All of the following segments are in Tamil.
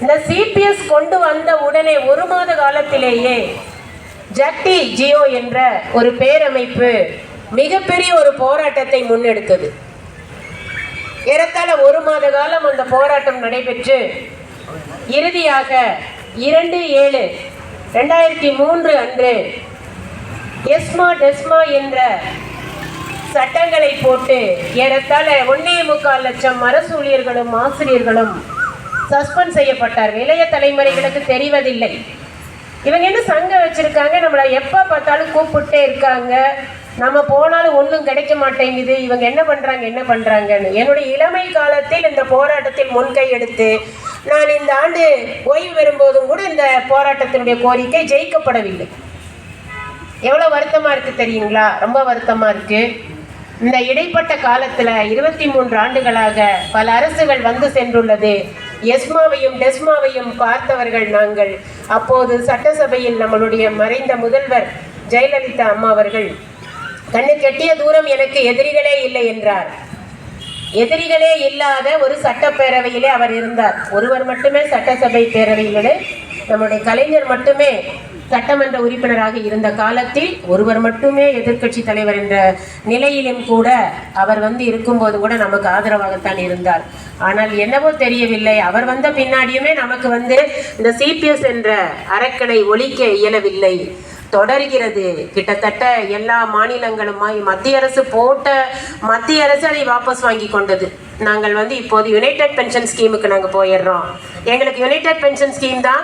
இந்த சிபிஎஸ் கொண்டு வந்த உடனே ஒரு மாத காலத்திலேயே ஜட்டி ஜியோ என்ற ஒரு பேரமைப்பு மிகப்பெரிய ஒரு போராட்டத்தை முன்னெடுத்தது. ஏறத்தாழ ஒரு மாத காலம் அந்த போராட்டம் நடைபெற்று இறுதியாக இரண்டு ஏழு ரெண்டாயிரத்தி மூன்று அன்று எஸ்மா டெஸ்மா என்ற சட்டங்களை போட்டு ஏறத்தாழ ஒன்னே முக்கால் லட்சம் அரசு ஊழியர்களும் ஆசிரியர்களும் சஸ்பெண்ட் செய்யப்பட்டார் இளைய தலைமுறைகளுக்கு தெரிவதில்லை. இவங்க என்ன சங்கம் வச்சுருக்காங்க? நம்மளை எப்போ பார்த்தாலும் கூப்பிட்டே இருக்காங்க. நம்ம போனாலும் ஒன்றும் கிடைக்க மாட்டேங்குது. இவங்க என்ன பண்ணுறாங்க என்ன பண்ணுறாங்கன்னு என்னுடைய இளமை காலத்தில் இந்த போராட்டத்தில் முன்கை எடுத்து நான் இந்த ஆண்டு ஓய்வு பெறும்போதும் கூட இந்த போராட்டத்தினுடைய கோரிக்கை ஜெயிக்கப்படவில்லை. எவ்வளோ வருத்தமாக இருக்குது தெரியுங்களா? ரொம்ப வருத்தமாக இருக்குது இந்த இடைப்பட்ட காலத்தில் இருபத்தி மூன்று ஆண்டுகளாக பல அரசுகள் வந்து சென்றுள்ளது. எஸ்மாவையும் டெஸ்மாவையும் பார்த்தவர்கள் நாங்கள். அப்போது சட்டசபையில் நம்மளுடைய மறைந்த முதல்வர் ஜெயலலிதா அம்மா அவர்கள் கண்ணு கெட்டிய தூரம் எனக்கு எதிரிகளே இல்லை என்றார். எதிரிகளே இல்லாத ஒரு சட்டப்பேரவையிலே அவர் இருந்தார். ஒருவர் மட்டுமே சட்டசபை பேரவையிலே நம்முடைய கலைஞர் மட்டுமே சட்டமன்ற உறுப்பினராக இருந்த காலத்தில் ஒருவர் மட்டுமே எதிர்க்கட்சி தலைவர் என்ற நிலையிலும் கூட அவர் வந்து இருக்கும்போது கூட நமக்கு ஆதரவாகத்தான் இருந்தார். ஆனால் என்னவோ தெரியவில்லை. அவர் வந்த பின்னாடியுமே நமக்கு வந்து இந்த சிபிஎஸ் என்ற அறக்கடை ஒழிக்க இயலவில்லை. தொடர்கிறது. கிட்டத்தட்ட எல்லா மாநிலங்களுமாய் மத்திய அரசு போட்ட மத்திய அரசு அதை வாபஸ் வாங்கி கொண்டது. நாங்கள் வந்து இப்போது யுனைடெட் பென்ஷன் ஸ்கீமுக்கு நாங்கள் போயிடுறோம். எங்களுக்கு யுனைடெட் பென்ஷன் ஸ்கீம் தான்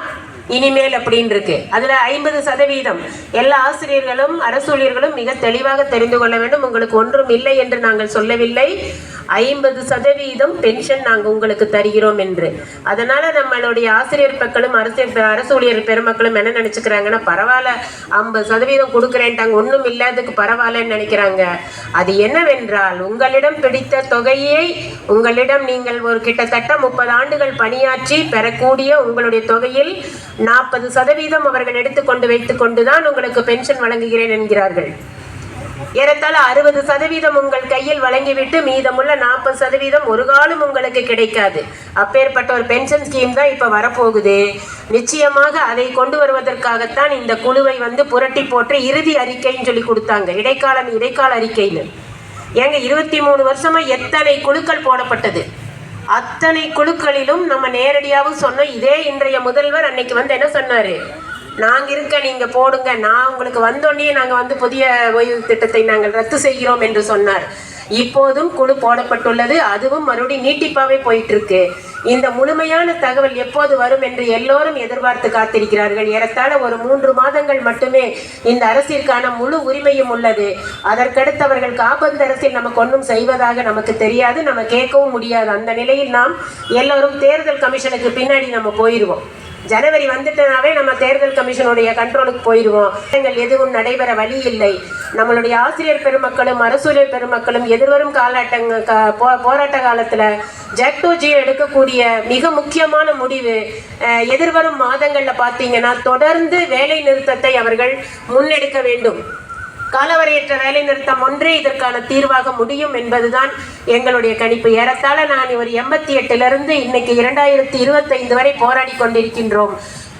இனிமேல் அப்படின்னு இருக்கு. அதுல ஐம்பது சதவீதம். எல்லா ஆசிரியர்களும் அரசு ஊழியர்களும் மிக தெளிவாக தெரிந்து கொள்ள வேண்டும். உங்களுக்கு ஒன்றும் இல்லை என்று நாங்கள் சொல்லவில்லை. ஐம்பது சதவீதம் பென்ஷன் நாங்கள் உங்களுக்கு தருகிறோம் என்று. அதனால் நம்மளுடைய ஆசிரியர் மக்களும் அரசு அரசு ஊழியர் பெருமக்களும் என்ன நினச்சிக்கிறாங்கன்னா பரவாயில்ல ஐம்பது சதவீதம் கொடுக்குறேன்ட்டாங்க ஒன்றும் இல்லாததுக்கு பரவாயில்லன்னு நினைக்கிறாங்க. அது என்னவென்றால் உங்களிடம் பிடித்த தொகையை உங்களிடம் நீங்கள் ஒரு கிட்டத்தட்ட முப்பது ஆண்டுகள் பணியாற்றி பெறக்கூடிய உங்களுடைய தொகையில் நாற்பது சதவீதம் அவர்கள் எடுத்துக்கொண்டு வைத்துக்கொண்டு தான் உங்களுக்கு பென்ஷன் வழங்குகிறேன் என்கிறார்கள். ஏறத்தாழ அறுபது சதவீதம் உங்கள் கையில் வழங்கிவிட்டு மீதமுள்ள நாற்பது சதவீதம் ஒரு காலம் உங்களுக்கு கிடைக்காது. அப்பேற்பட்ட ஒரு பென்ஷன் ஸ்கீம் தான் இப்போ வரப்போகுது. நிச்சயமாக அதை கொண்டு வருவதற்காகத்தான் இந்த குழுவை வந்து புரட்டி போட்டு இறுதி அறிக்கைன்னு சொல்லி கொடுத்தாங்க. இடைக்காலம் இடைக்கால அறிக்கைன்னு. ஏங்க இருபத்தி மூணு வருஷமா எத்தனை குழுக்கள் போடப்பட்டது? அத்தனை குழுக்களிலும் நம்ம நேரடியாகவும் சொன்னோம். இதே இன்றைய முதல்வர் அன்னைக்கு வந்து என்ன சொன்னாரு? நாங்க இருக்க நீங்க போடுங்க. நான் உங்களுக்கு வந்தோடனே நாங்க வந்து புதிய ஓய்வு திட்டத்தை நாங்கள் ரத்து செய்கிறோம் என்று சொன்னார். இப்போதும் குழு போடப்பட்டுள்ளது. அதுவும் மறுபடியும் நீட்டிப்பாவே போயிட்டு இருக்கு இந்த முழுமையான தகவல் எப்போது வரும் என்று எல்லோரும் எதிர்பார்த்து காத்திருக்கிறார்கள். ஏறத்தாழ ஒரு மூன்று மாதங்கள் மட்டுமே இந்த அரசிற்கான முழு உரிமையும் உள்ளது. அதற்கடுத்து அவர்கள் காபந்து அரசில் நமக்கு ஒன்றும் செய்வதாக நமக்கு தெரியாது. நம்ம கேட்கவும் முடியாது. அந்த நிலையில் நாம் எல்லோரும் தேர்தல் கமிஷனுக்கு பின்னாடி நம்ம போயிடுவோம் ஜனவரி வந்துட்டனாவே நம்ம தேர்தல் கமிஷனுடைய கண்ட்ரோலுக்கு போயிடுவோம் எங்கள் எதுவும் நடைபெற வழி இல்லை. நம்மளுடைய ஆசிரியர் பெருமக்களும் அரசூழியர் பெருமக்களும் எதிர்வரும் காலாட்டங்க க- போ- போராட்ட காலத்தில் ஜி எடுக்கக்கூடிய மிக முக்கியமான முடிவு எதிர்வரும் மாதங்களில் பார்த்தீங்கன்னா தொடர்ந்து வேலை நிறுத்தத்தை அவர்கள் முன்னெடுக்க வேண்டும். காலவரையற்ற வேலை நிறுத்தம் ஒன்றே இதற்கான தீர்வாக முடியும் என்பதுதான் எங்களுடைய கணிப்பு. ஏறத்தாழ நான் ஒரு எண்பத்தி எட்டிலிருந்து இன்னைக்கு இரண்டாயிரத்தி இருபத்தைந்து வரை போராடி கொண்டிருக்கின்றோம்.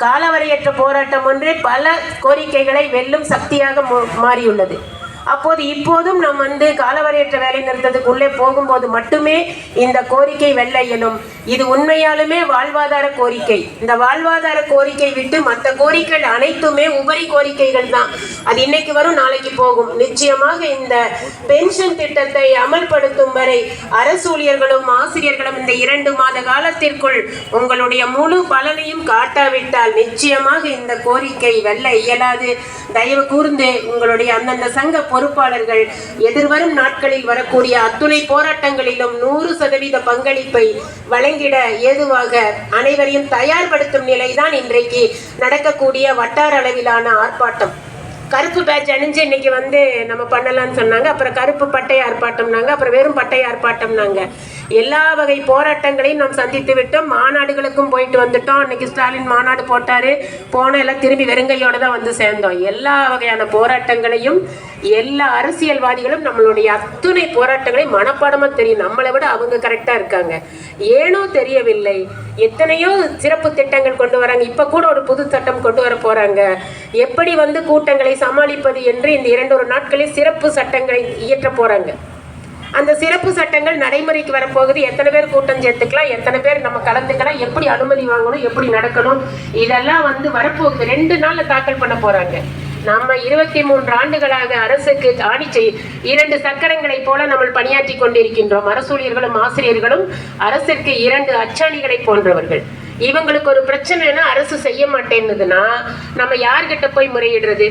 காலவரையற்ற போராட்டம் ஒன்றே பல கோரிக்கைகளை வெல்லும் சக்தியாக மாறியுள்ளது. அப்போது இப்போதும் நாம் வந்து காலவரையற்ற வேலை நிறுத்தத்துக்குள்ளே போகும்போது மட்டுமே இந்த கோரிக்கை வெல்ல இயலும். இது உண்மையாலுமே வாழ்வாதார கோரிக்கை. இந்த வாழ்வாதார கோரிக்கை விட்டு மற்ற கோரிக்கைகள் அனைத்துமே உபரி கோரிக்கைகள் தான். அது இன்னைக்கு வரும் நாளைக்கு போகும். நிச்சயமாக இந்த பென்ஷன் திட்டத்தை அமல்படுத்தும் வரை அரசு ஊழியர்களும் ஆசிரியர்களும் இந்த இரண்டு மாத காலத்திற்குள் உங்களுடைய முழு பலனையும் காட்டாவிட்டால் நிச்சயமாக இந்த கோரிக்கை வெல்ல இயலாது. தயவு கூர்ந்து உங்களுடைய அந்தந்த சங்க பொறுப்பாளர்கள் எதிர்வரும் நாட்களில் வரக்கூடிய அத்துணை போராட்டங்களிலும் நூறு சதவீத பங்களிப்பை வழங்கிட ஏதுவாக அனைவரையும் தயார்படுத்தும் நிலைதான் இன்றைக்கு நடக்கக்கூடிய வட்டார அளவிலான ஆர்ப்பாட்டம். கருப்பு பேட்ச் அணிஞ்சு இன்னைக்கு வந்து நம்ம பண்ணலாம்னு சொன்னாங்க. அப்புறம் கருப்பு பட்டை ஆர்ப்பாட்டம்னாங்க. அப்புறம் வெறும் பட்டை ஆர்ப்பாட்டம்னாங்க. எல்லா வகை போராட்டங்களையும் நாம் சந்தித்து விட்டோம். மாநாடுகளுக்கும் போயிட்டு வந்துட்டோம். அன்னைக்கு ஸ்டாலின் மாநாடு போட்டாரு. போன எல்லாம் திரும்பி வெறுங்கையோட தான் வந்து சேர்ந்தோம். எல்லா வகையான போராட்டங்களையும் எல்லா அரசியல்வாதிகளும் நம்மளுடைய அத்துணை போராட்டங்களையும் மனப்பாடமா தெரியும். நம்மளை விட அவங்க கரெக்டா இருக்காங்க. ஏனோ தெரியவில்லை. எத்தனையோ சிறப்பு திட்டங்கள் கொண்டு வராங்க. இப்போ கூட ஒரு புது சட்டம் கொண்டு வர போகிறாங்க எப்படி வந்து கூட்டங்களை சமாளிப்பது என்று இந்த இரண்டு ஒரு நாட்களில் சிறப்பு சட்டங்களை இயற்ற போகிறாங்க அந்த சிறப்பு சட்டங்கள் நடைமுறைக்கு வரப்போகுது. எத்தனை பேர் கூட்டம் சேர்த்துக்கலாம் எத்தனை பேர் நம்ம கலந்துக்கலாம் எப்படி அனுமதி வாங்கணும் எப்படி நடக்கணும் இதெல்லாம் வந்து வரப்போகுது. ரெண்டு நாளில் தாக்கல் பண்ண போகிறாங்க நம்ம இருபத்தி மூன்று ஆண்டுகளாக அரசுக்கு ஆணி செய் இரண்டு சக்கரங்களைப் போல நம்ம பணியாற்றி கொண்டிருக்கின்றோம். அரசூழியர்களும் ஆசிரியர்களும் அரசிற்கு இரண்டு அச்சாணிகளை போன்றவர்கள். இவங்களுக்கு ஒரு பிரச்சனைனா அரசு செய்ய மாட்டேன்னுதுன்னா நம்ம யார்கிட்ட போய் முறையிடுறது?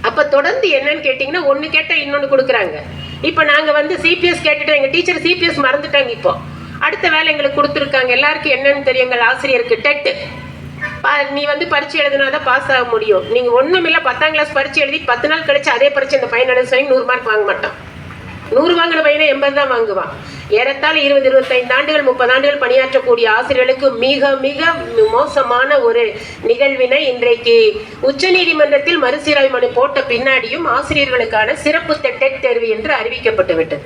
அப்ப தொடர்ந்து என்னன்னு கேட்டீங்கன்னா ஒண்ணு கேட்டா இன்னொன்னு கொடுக்குறாங்க. இப்ப நாங்க வந்து சிபிஎஸ் கேட்டுட்டோம். எங்க டீச்சர் சிபிஎஸ் மறந்துட்டாங்க இப்போ. அடுத்த வேலை எங்களுக்கு கொடுத்துருக்காங்க. எல்லாருக்கும் என்னன்னு தெரியும் எங்கள் ஆசிரியருக்கு டெட்டு. நீ வந்து பரீட்சை எழுதினாதான் பாஸ் ஆக முடியும். நீங்கள் ஒன்றுமில்ல பத்தாம் கிளாஸ் பரீட்சை எழுதி பத்து நாள் கழிச்சு அதே பரீட்சை இந்த பையன் எழுத சொல்லி நூறு மார்க் வாங்க மாட்டான். நூறு வாங்கின பையனை எண்பது தான் வாங்குவான். ஏறத்தால் இருபது இருபத்தைந்து ஆண்டுகள் முப்பது ஆண்டுகள் பணியாற்றக்கூடிய ஆசிரியர்களுக்கு மிக மிக மோசமான ஒரு நிகழ்வினை இன்றைக்கு உச்சநீதிமன்றத்தில் மறுசீராய்வு மனு போட்ட பின்னாடியும் ஆசிரியர்களுக்கான சிறப்பு டெட் தேர்வு என்று அறிவிக்கப்பட்டு விட்டது.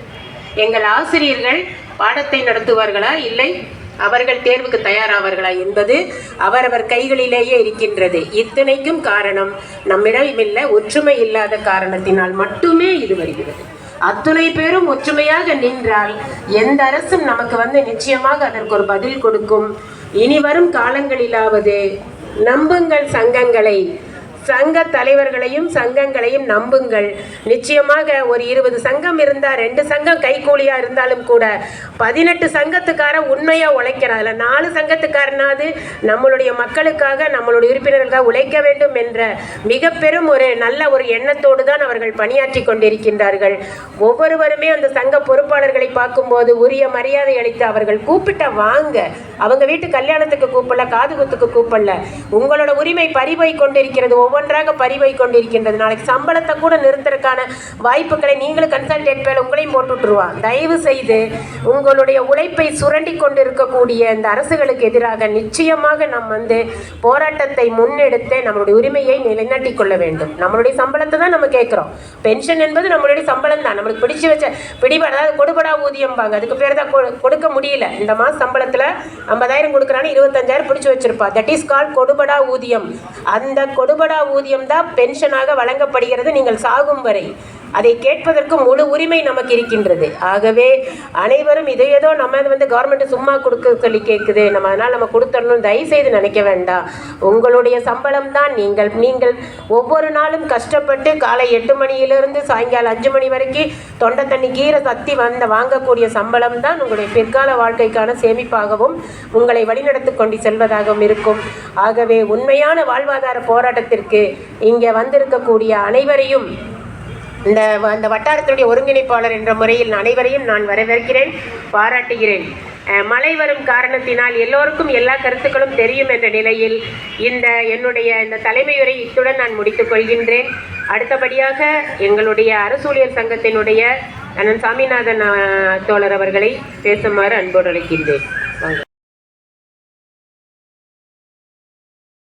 எங்கள் ஆசிரியர்கள் பாடத்தை நடத்துவார்களா? இல்லை. அவர்கள் தேர்வுக்கு தயாராவார்களா என்பது அவரவர் கைகளிலேயே இருக்கின்றது. இத்தனைக்கும் காரணம் நம்மிடமில்ல ஒற்றுமை இல்லாத காரணத்தினால் மட்டுமே இது வருகிறது. அத்துணை பேரும் ஒற்றுமையாக நின்றால் எந்த அரசும் நமக்கு வந்து நிச்சயமாக அதற்கு ஒரு பதில் கொடுக்கும். இனி வரும் காலங்களிலாவது நம்புங்கள் சங்கங்களை. சங்க தலைவர்களையும் சங்கங்களையும் நம்புங்கள். நிச்சயமாக ஒரு இருபது சங்கம் இருந்தால் ரெண்டு சங்கம் கைகூலியாக இருந்தாலும் கூட பதினெட்டு சங்கத்துக்கார உண்மையாக உழைக்கிறான் அதில் நாலு சங்கத்துக்காரனாவது நம்மளுடைய மக்களுக்காக நம்மளுடைய உறுப்பினர்களுக்காக உழைக்க வேண்டும் என்ற மிக பெரும் ஒரு நல்ல ஒரு எண்ணத்தோடு தான் அவர்கள் பணியாற்றி கொண்டிருக்கின்றார்கள். ஒவ்வொருவருமே அந்த சங்க பொறுப்பாளர்களை பார்க்கும்போது உரிய மரியாதை அளித்து அவர்கள் கூப்பிட்ட வாங்க. அவங்க வீட்டு கல்யாணத்துக்கு கூப்பிடல காது குத்துக்கு கூப்பிடல. உங்களோட உரிமை பறிபோய் கொண்டிருக்கிறது. ஒவ்வொன்றாக பறிபோய் கொண்டிருக்கின்றது நாளைக்கு சம்பளத்தை கூட நிறுத்தறதுக்கான வாய்ப்புகளை நீங்களும் கன்சல்டேட் பேர் உங்களையும் போட்டு விட்டுருவா. தயவு செய்து உங்களுடைய உழைப்பை சுரண்டி கொண்டு இருக்கக்கூடிய இந்த அரசுகளுக்கு எதிராக நிச்சயமாக நாம் வந்து போராட்டத்தை முன்னெடுத்து நம்மளுடைய உரிமையை நிலைநாட்டி கொள்ள வேண்டும். நம்மளுடைய சம்பளத்தை தான் நம்ம கேட்குறோம். பென்ஷன் என்பது நம்மளுடைய சம்பளம் தான். நம்மளுக்கு பிடிச்சு வச்ச பிடிபட அதாவது கொடுபடா ஊதியம் பாங்க அதுக்கு பேர் தான் கொடுக்க முடியல. இந்த மாதம் சம்பளத்தில் ஐம்பதாயிரம் கொடுக்குறான்னு இருபத்தஞ்சாயிரம் பிடிச்சி வச்சிருப்பா. தட் இஸ் கால் கொடுபடா ஊதியம். அந்த கொடுபடா ஊதியம் தான் பென்ஷனாக வழங்கப்படுகிறது. நீங்கள் சாகும் வரை அதை கேட்பதற்கு முழு உரிமை நமக்கு இருக்கின்றது. ஆகவே அனைவரும் இதை ஏதோ நம்ம வந்து கவர்மெண்ட் சும்மா கொடுக்க சொல்லி கேட்குது நம்ம அதனால் நம்ம கொடுத்துடணும் தயவு செய்து நினைக்க வேண்டாம். உங்களுடைய சம்பளம் தான் நீங்கள். நீங்கள் ஒவ்வொரு நாளும் கஷ்டப்பட்டு காலை எட்டு மணியிலிருந்து சாயங்காலம் அஞ்சு மணி வரைக்கும் தொண்டை தண்ணி கீரை சத்தி வந்த வாங்கக்கூடிய சம்பளம் தான் உங்களுடைய பிற்கால வாழ்க்கைக்கான சேமிப்பாகவும் உங்களை வழிநடத்தி கொண்டு செல்வதாகவும் இருக்கும். ஆகவே உண்மையான வாழ்வாதார போராட்டத்திற்கு இங்கே வந்திருக்கக்கூடிய அனைவரையும் இந்த வ- வட்டாரத்தினுடைய ஒருங்கிணைப்பாளர் என்ற முறையில் அனைவரையும் நான் வரவேற்கிறேன் பாராட்டுகிறேன். மழை வரும் காரணத்தினால் எல்லோருக்கும் எல்லா கருத்துக்களும் தெரியும் என்ற நிலையில் இந்த என்னுடைய இந்த தலைமையுரை இத்துடன் நான் முடித்துக் கொள்கின்றேன். அடுத்தபடியாக எங்களுடைய அரசூழியர் சங்கத்தினுடைய அண்ணன் சாமிநாதன் தோழர் அவர்களை பேசுமாறு அன்போடு அழைக்கின்றேன்.